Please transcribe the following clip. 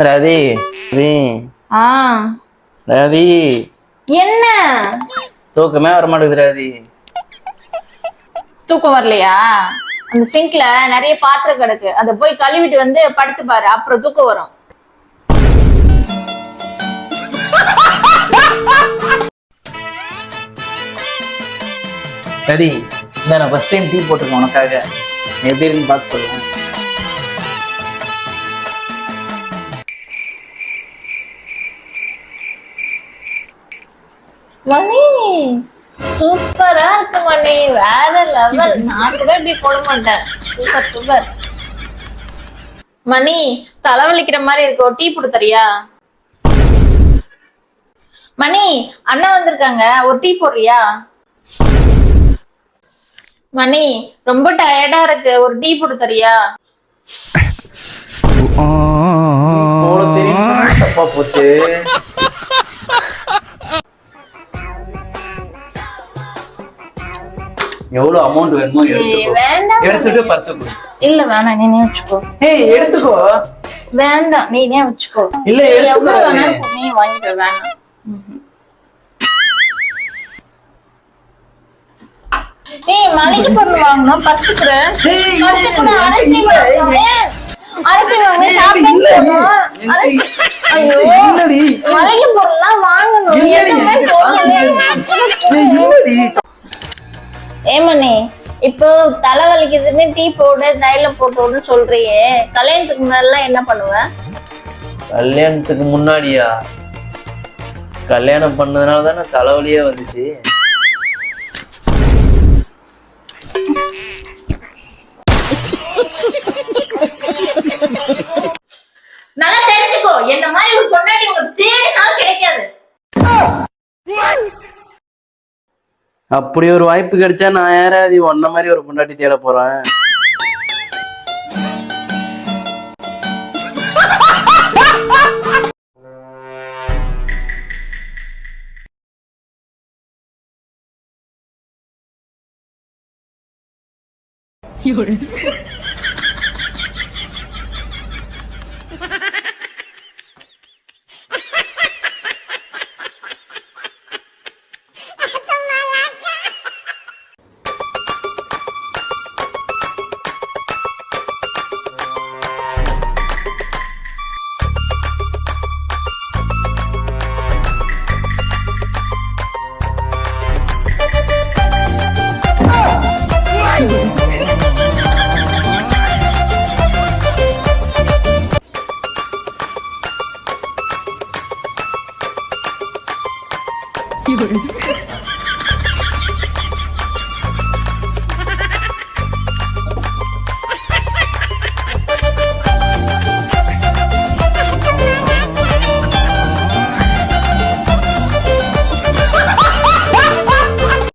ரதி. ரதி. ஆ. ரதி. என்ன? தூக்கமே வர மாட்டேங்குது ரதி. தூக்கம் வரலையா? அந்த சிங்க்ல நிறைய பாத்திரம் கிடக்கு. அத போய் கழுவிட்டு வந்து படுத்து பாரு. அப்புறம் தூக்கம் வரும். ரதி இந்த நான் ஃபர்ஸ்ட் டைம் டீ போட்டிருக்கேன் உனக்காக. எப்படி இருக்குன்னு பார்த்து சொல்லுவேன் மணி. சூப்பரா இருக்கு மணி. வேற லெவல் நான் கூட இப்படி போட மாட்டேன். Super super. மணி தலைவலிக்கிற மாதிரி இருக்கு. ஒரு டீ போட்டு தரியா? மணி அண்ணா வந்திருக்காங்க. ஒரு டீ போடுறியா? மணி ரொம்ப டயர்டா இருக்கு. ஒரு டீ போட்டு தரியா? போச்சு. எவ்வளவு அமௌண்ட் வேணுமோ எடுத்துக்கோ. எடுத்துட்டு பர்ஸ் கொடு. இல்ல வேணாம் நீனே வச்சுக்கோ. ஏய் எடுத்துக்கோ. வேண்டாம் நீனே வச்சுக்கோ. இல்ல நீ எடுத்துக்கோ நீ. வாங்கிக்க வேணாம். ஏய் மளிகை பொருள் வாங்கணும் பர்ஸ் கூட பர்ஸ் கூட அரிசி அரிசி வாங்க சாப்பிட்டு ஐயோ. மளிகை பொருள்லாம் வாங்கணும். ஏமனி இப்போ தலை வலிக்குதுன்னு டீ போடு தைலம் போட்டோன்னு சொல்றியே. கல்யாணத்துக்கு முன்னாடிலாம் என்ன பண்ணுவ? கல்யாணத்துக்கு முன்னாடியா? கல்யாணம் பண்ணதுனால தானே தலைவலியே வந்துச்சு. நல்லா தெரிஞ்சுக்கோ என்ன மாதிரி ஒரு பொண்டாட்டி உங்களுக்கு தேடினாலும் கிடைக்காது. அப்படி ஒரு வாய்ப்பு கிடைச்சா நான் யாராவது ஒன்ன மாதிரி ஒரு பொண்டாட்டி தேட போறேன் 有人。কি করে?